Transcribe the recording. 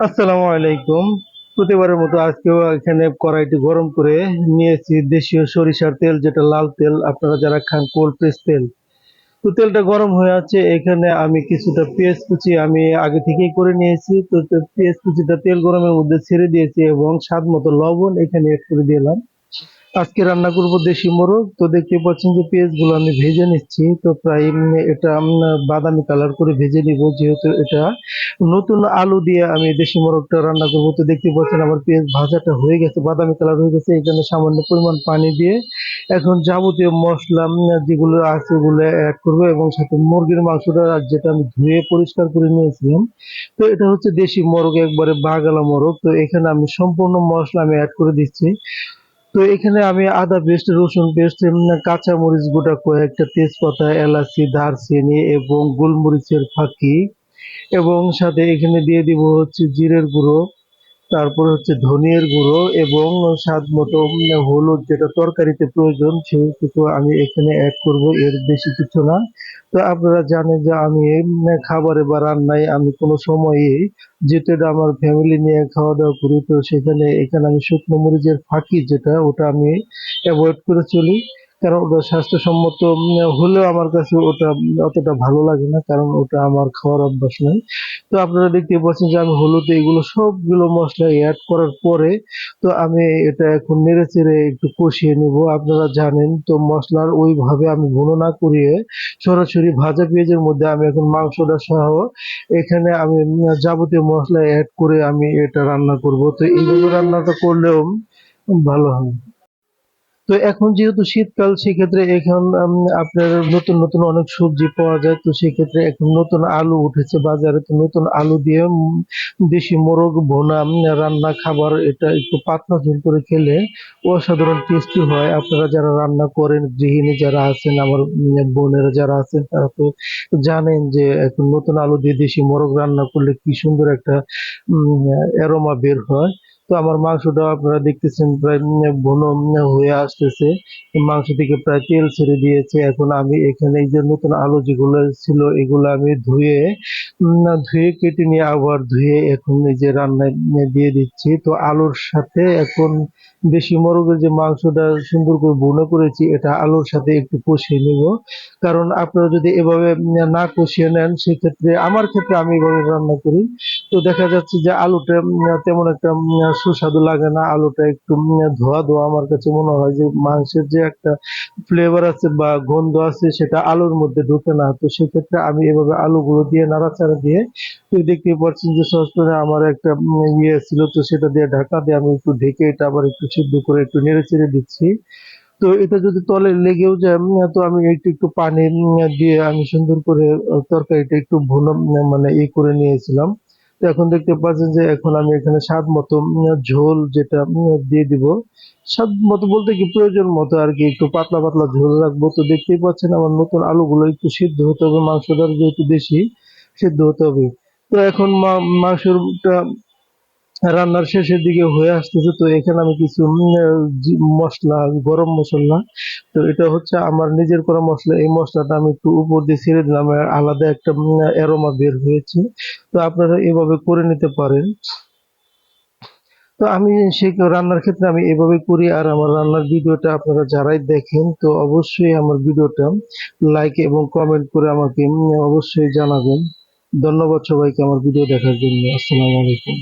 আসসালামু আলাইকুম। প্রতিবারের মতো আজকেও এখানে কড়াইটি গরম করে নিয়েছি দেশীয় সরিষার তেল, যেটা লাল তেল, আপনারা যারা খান কোল্ড প্রেস তেল। তো তেলটা গরম হয়ে আছে, এখানে আমি কিছুটা পেঁয়াজ কুচি আমি আগে থেকেই করে নিয়েছি। তো পেঁয়াজ কুচিটা তেল গরমের মধ্যে ছেড়ে দিয়েছি এবং স্বাদ মতো লবণ এখানে এড করে দিলাম। আজকে রান্না করব দেশি মোরগ। তো দেখতে পাচ্ছেন যে পেঁয়াজগুলো আমি ভেজে নিচ্ছি। তো প্রায় এটা বাদামি কালার করে ভেজে নিব, যেহেতু এটা নতুন আলু দিয়ে আমি দেশি মোরগটা রান্না করব। তো দেখতে পাচ্ছেন আমার পেঁয়াজ ভাজাটা হয়ে গেছে, বাদামি কালার হয়ে গেছে। এখানে সামান্য পরিমাণ পানি দিয়ে এখন যাবতীয় মশলা যেগুলো আছে ওগুলো অ্যাড করব এবং সাথে মুরগির মাংসটা যেটা আমি ধুয়ে পরিষ্কার করে নিয়েছিলাম। তো এটা হচ্ছে দেশি মোরগ, একবারে বাগালা মোরগ। তো এখানে আমি সম্পূর্ণ মশলা আমি অ্যাড করে দিচ্ছি। তো এখানে আমি আদা পেস্ট রসুন পেস্ট কাঁচা মরিচ গোটা কয়েকটা তেজপাতা, এলাচি, দারচিনি এবং গোলমরিচের ফাঁকি এবং সাথে এখানে দিয়ে দিব হচ্ছে জিরের গুঁড়ো। তারপর হচ্ছে ধনিয়ার গুঁড়ো এবং স্বাদ মতো হলুদ যেটা তরকারিতে প্রয়োজন, সেটুকু আমি এখানে অ্যাড করব, এর বেশি কিছু না। তো আপনারা জানেন যে আমি খাবারে বা রান্নায় আমি কোনো সময়ে যেটা আমার ফ্যামিলি নিয়ে খাওয়া দাওয়া করি, তো সেখানে এখানে আমি শুকনো মরিচের ফাঁকি যেটা, ওটা আমি অ্যাভয়েড করে চলি। কারণ ওটা স্বাস্থ্যসম্মত হলেও আমার কাছে ওটা অতটা ভালো লাগে না, কারণ ওটা আমার খাওয়ার অভ্যাস নাই। তো আপনারা দেখতে পাচ্ছেন যে আমি হলুদ এগুলো সবগুলো মশলা অ্যাড করার পরে তো আমি এটা এখন নেড়ে চেড়ে একটু কষিয়ে নিব। আপনারা জানেন তো মশলার ওইভাবে আমি গুঁড়ো না করিয়ে সরাসরি ভাজা পেঁয়াজের মধ্যে আমি এখন মাংসটা সহ এখানে আমি যাবতীয় মশলা অ্যাড করে আমি এটা রান্না করব। তো এইভাবে রান্নাটা করলেও ভালো হয়। তো এখন যেহেতু শীতকাল, সেক্ষেত্রে এখন আপনার নতুন নতুন অনেক সবজি পাওয়া যায়। তো সেক্ষেত্রে এখন নতুন আলু উঠেছে বাজারে। তো নতুন আলু দিয়ে দেশি মোরগ, ভোনা রান্না খাবার, এটা একটু পাতলা ঝোল করে খেলে অসাধারণ টেস্টি হয়। আপনারা যারা রান্না করেন, গৃহিণী যারা আছেন, আমার বোনেরা যারা আছেন, তারা তো জানেন যে এখন নতুন আলু দিয়ে দেশি মোরগ রান্না করলে কি সুন্দর একটা অ্যারোমা বের হয়। তো আমার মাংসটা আপনারা দেখতেছেন প্রায় ঘন হয়ে আসতেছে। মাংস থেকে প্রায় তেল ছেড়ে দিয়েছে। এখন আমি এখানে এই যে নতুন আলু যেগুলো ছিল, এগুলো আমি ধুয়ে ধুয়ে কেটে নিয়ে আবার ধুয়ে এখন এই যে রান্নায় দিয়ে দিচ্ছি। তো আলুর সাথে এখন দেশি মোরগের যে মাংসটা সুন্দর করে ভুনা করেছি, এটা আলুর সাথে একটু কষিয়ে নিব। কারণ আপনারা যদি এভাবে না কষিয়ে নেন, সেক্ষেত্রে, আমার ক্ষেত্রে আমি এভাবে রান্না করি। তো দেখা যাচ্ছে যে আলুটা তেমন একটা সুস্বাদু লাগে না, আলুটা একটু ধোয়া ধোয়া। আমার কাছে মনে হয় যে মাংসের যে একটা ফ্লেভার আছে বা গন্ধ আছে, সেটা আলুর মধ্যে ঢুকে না। তো সেক্ষেত্রে আমি এভাবে আলুগুলো দিয়ে নাড়াচাড়া দিয়ে তো দেখতে পাচ্ছেন যে সসপ্যানে আমার একটা ইয়ে ছিল, তো সেটা দিয়ে ঢাকা দিয়ে আমি একটু ঢেকে এটা আবার একটু সিদ্ধ করে একটু নেড়ে চেড়ে দিচ্ছি। তো এটা যদি তলে লেগেও যায়, তো আমি একটু একটু পানি দিয়ে আমি সুন্দর করে তরকারিটা একটু ভুনো মানে ই করে নিয়েছিলাম। এখন দেখতে পাচ্ছেন যে এখন আমি এখানে স্বাদ মতো ঝোল যেটা দিয়ে দিব। স্বাদ মতো বলতে কি প্রয়োজন মতো আর কি, একটু পাতলা পাতলা ঝোল রাখব। তো দেখতেই পাচ্ছেন আমার নতুন আলুগুলো একটু সিদ্ধ হতে হবে, মাংসটা যেহেতু বেশি সিদ্ধ হতে হবে। তো এখন মাংসটা রান্নার শেষের দিকে হয়ে আসতেছে, তো এখানে আমি কিছু মশলা, গরম মশলা। তো এটা হচ্ছে আমার নিজের করা মশলা। এই মশলাটা আমি একটু উপর দিয়ে ছেড়ে দিলাম আলাদা একটা অ্যারোমা বের হয়েছে। তো আপনারা এভাবে করে নিতে পারেন। তো আমি সেই রান্নার ক্ষেত্রে আমি এভাবে করি, আর আমার রান্নার ভিডিওটা আপনারা যারাই দেখেন, তো অবশ্যই আমার ভিডিওটা লাইক এবং কমেন্ট করে আমাকে অবশ্যই জানাবেন। ধন্যবাদ সবাইকে আমার ভিডিও দেখার জন্য। আসসালামু আলাইকুম।